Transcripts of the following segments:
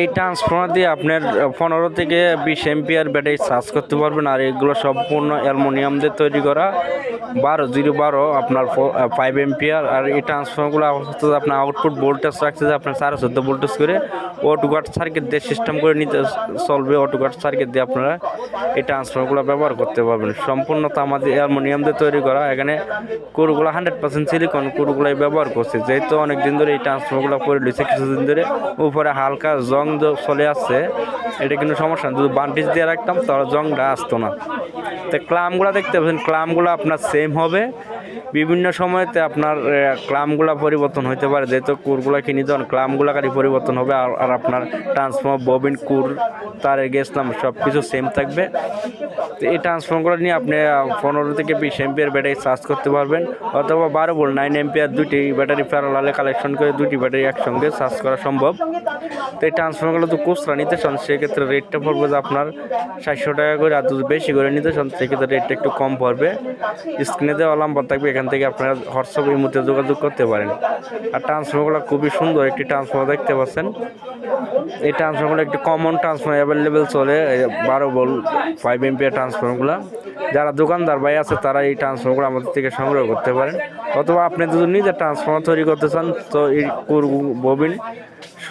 এই ট্রান্সফর্মার দিয়ে আপনার পনেরো থেকে বিশ এমপিআর ব্যাটারি চার্জ করতে পারবেন আর এগুলো সম্পূর্ণ অ্যালমোনিয়াম দিয়ে তৈরি করা। বারো, জিরো বারো আপনার ফাইভ এমপিআর আর এই ট্রান্সফর্মারগুলো আপনার আউটপুট ভোল্টেজ রাখছে আপনার সাড়ে চোদ্দ ভোল্টেজ করে। অটোকাট সার্কিট দিয়ে সিস্টেম করে নিতে চলবে অটোকাট সার্কিট দিয়ে আপনারা এই ট্রান্সফর্মারগুলো ব্যবহার করতে পারবেন। সম্পূর্ণ আমাদের অ্যালমোনিয়াম দিয়ে তৈরি করা। এখানে কুরগুলো হান্ড্রেড পার্সেন্ট সিলিকন কুরগুলোই ব্যবহার করছে। যেহেতু অনেক দিন ধরে এই ট্রান্সফর্মারগুলো পরে রয়েছে, কিছুদিন ধরে উপরে হালকা জং চলে আসছে, এটা কিন্তু সমস্যা যদি বান্টিজ দিয়ে রাখতাম, তাহলে জংটা আসতো না। তো ক্লামগুলো দেখতে পাচ্ছেন, ক্লামগুলো আপনার সেম হবে। বিভিন্ন সময়তে আপনার ক্লামগুলো পরিবর্তন হতে পারে। যেহেতু কুরগুলো কিনে দেন, ক্লামগুলো খালি পরিবর্তন হবে আর আপনার ট্রান্সফর্মার ববিন, কুর, তারের গেছলাম সব কিছু সেম থাকবে। তো এই ট্রান্সফর্মারগুলো নিয়ে আপনি পনেরো থেকে বিশ এমপিয়ার ব্যাটারি চার্জ করতে পারবেন। অথবা বারো ভোল্ট নাইন এমপিয়ার দুটি ব্যাটারি প্যারালালে কালেকশন করে দুটি ব্যাটারি একসঙ্গে চার্জ করা সম্ভব। তো এই ট্রান্সফর্মারগুলো তো খুচরা নিতে চান, সেক্ষেত্রে রেটটা পড়বে যে আপনার সাতশো টাকা করে। আর বেশি করে নিতে চান, সেক্ষেত্রে রেটটা একটু কম পড়বে। স্ক্রিনে দেওয়া নাম্বার থাকবে এখান থেকে আপনারা হোয়াটসঅ্যাপ এই মুহূর্তে যোগাযোগ করতে পারেন। আর ট্রান্সফর্মারগুলো খুবই সুন্দর একটি ট্রান্সফর্মার দেখতে পাচ্ছেন। এই ট্রান্সফর্মারগুলো একটি কমন ট্রান্সফর্মার অ্যাভেলেবেল চলে বারো বল ফাইভ এমপিয়ার ট্রান্সফর্মারগুলো যারা দোকানদার ভাই আছে, তারা এই ট্রান্সফর্মারগুলো আমাদের থেকে সংগ্রহ করতে পারেন। অথবা আপনি যদি নিজের ট্রান্সফর্মার তৈরি করতে চান, তো এই কুর ববিন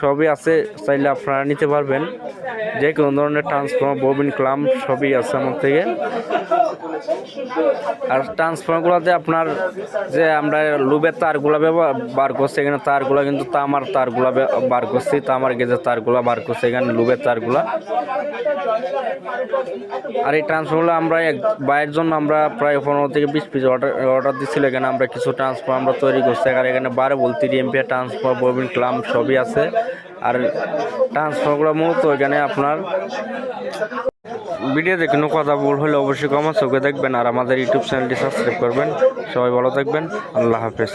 সবই আছে, চাইলে আপনারা নিতে পারবেন। যে কোনো ধরনের ট্রান্সফর্মার ববিন ক্লাম সবই আছে আমার থেকে। আর ট্রান্সফর্মারগুলোতে আপনার যে আমরা লুবের তারগুলো ব্যবহার, বার করছি, এখানে তারগুলো কিন্তু তামার তারগুলো বার করছি, তামার গেজের তারগুলো বার করছি, এখানে লুবের তারগুলো। আর এই ট্রান্সফর্মারগুলো আমরা এক, বাইরের জন্য আমরা প্রায় পনেরো থেকে বিশ পিস অর্ডার অর্ডার দিচ্ছিল এখানে আমরা কিছু ট্রান্সফর্মার আমরা তৈরি করছি, আর এখানে বারো বলতে এমপিআর ট্রান্সফর্মার ববিন ক্লাম সবই আছে। আর ট্রান্সফর্মারগুলো মূলত এখানে আপনার ভিডিওতে কোনো কথা ভুল হলে অবশ্যই কমা চোখে দেখবেন আর আমাদের ইউটিউব চ্যানেলটি সাবস্ক্রাইব করবেন। সবাই ভালো থাকবেন। আল্লাহ হাফেজ।